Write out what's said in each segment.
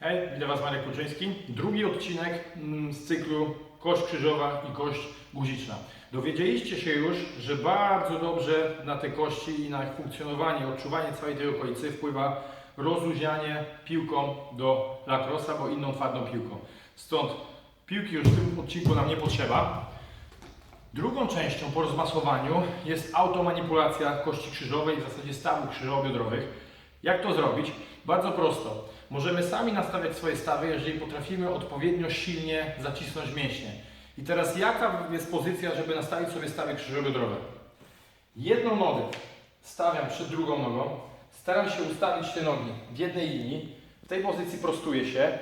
Hej, witam Was Marek Kuczyński. Drugi odcinek mm, z cyklu Kość krzyżowa i kość guziczna. Dowiedzieliście się już, że bardzo dobrze na te kości i na ich funkcjonowanie, odczuwanie całej tej okolicy wpływa rozluźnianie piłką do lacrosa, bo inną twardą piłką. Stąd piłki już w tym odcinku nam nie potrzeba. Drugą częścią po rozmasowaniu jest automanipulacja kości krzyżowej, w zasadzie stawów krzyżowo-biodrowych. Jak to zrobić? Bardzo prosto. Możemy sami nastawiać swoje stawy, jeżeli potrafimy odpowiednio silnie zacisnąć mięśnie. I teraz jaka jest pozycja, żeby nastawić sobie stawy krzyżowo-biodrowe? Jedną nogę stawiam przed drugą nogą, staram się ustawić te nogi w jednej linii. W tej pozycji prostuję się,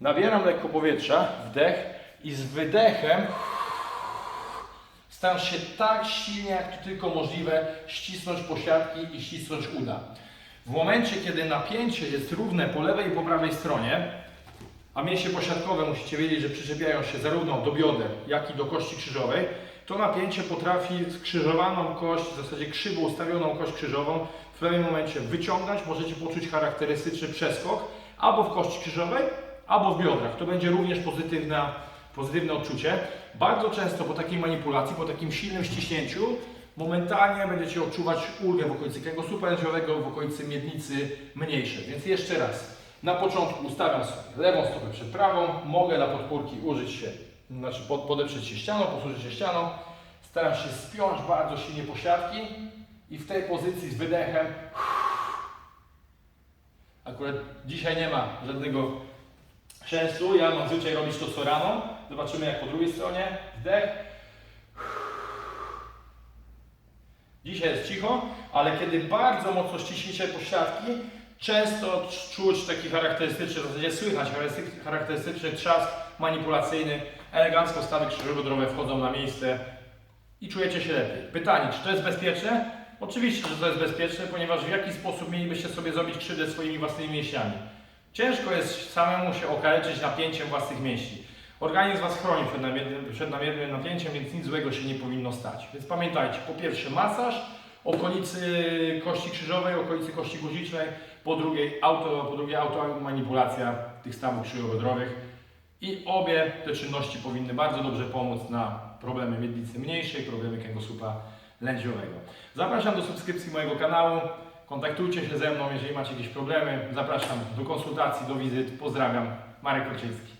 nabieram lekko powietrza, wdech i z wydechem Staram się tak silnie, jak tylko możliwe, ścisnąć posiadki i ścisnąć uda. W momencie, kiedy napięcie jest równe po lewej i po prawej stronie, a mięśnie posiadkowe musicie wiedzieć, że przyczepiają się zarówno do bioder, jak i do kości krzyżowej, to napięcie potrafi skrzyżowaną kość, w zasadzie krzywo ustawioną kość krzyżową w pewnym momencie wyciągać. Możecie poczuć charakterystyczny przeskok albo w kości krzyżowej, albo w biodrach. To będzie również pozytywna, pozytywne odczucie. Bardzo często po takiej manipulacji, po takim silnym ściśnięciu, momentalnie będziecie odczuwać ulgę w okolicy kręgosłupa superędziowego, w okolicy miednicy mniejszej. Więc jeszcze raz, na początku ustawiam sobie lewą stopę przed prawą, mogę na podpórki użyć się, znaczy pod, podeprzeć się ścianą, posłużyć się ścianą, staram się spiąć bardzo silnie posiadki i w tej pozycji z wydechem Akurat dzisiaj nie ma żadnego chrzęstu. Ja mam zwyczaj robić to co rano. Zobaczymy jak po drugiej stronie. Wdech. Dzisiaj jest cicho, ale kiedy bardzo mocno ściśniecie pośladki, często czuć taki charakterystyczny, w zasadzie słychać charakterystyczny trzask manipulacyjny. Elegancko stawy krzyżowo-biodrowe wchodzą na miejsce i czujecie się lepiej. Pytanie, czy to jest bezpieczne? Oczywiście, że to jest bezpieczne, ponieważ w jaki sposób mielibyście sobie zrobić krzywdę swoimi własnymi mięśniami? Ciężko jest samemu się okaleczyć napięciem własnych mięśni. Organizm Was chroni przed nadmiernym, przed napięciem, więc nic złego się nie powinno stać. Więc pamiętajcie, po pierwsze masaż okolicy kości krzyżowej, okolicy kości guzicznej, po drugie auto, po drugie automanipulacja tych stawów krzyżowo-biodrowych. I obie te czynności powinny bardzo dobrze pomóc na problemy miednicy mniejszej, problemy kręgosłupa lędźwiowego. Zapraszam do subskrypcji mojego kanału. Kontaktujcie się ze mną, jeżeli macie jakieś problemy. Zapraszam do konsultacji, do wizyt. Pozdrawiam. Marek Korczyński.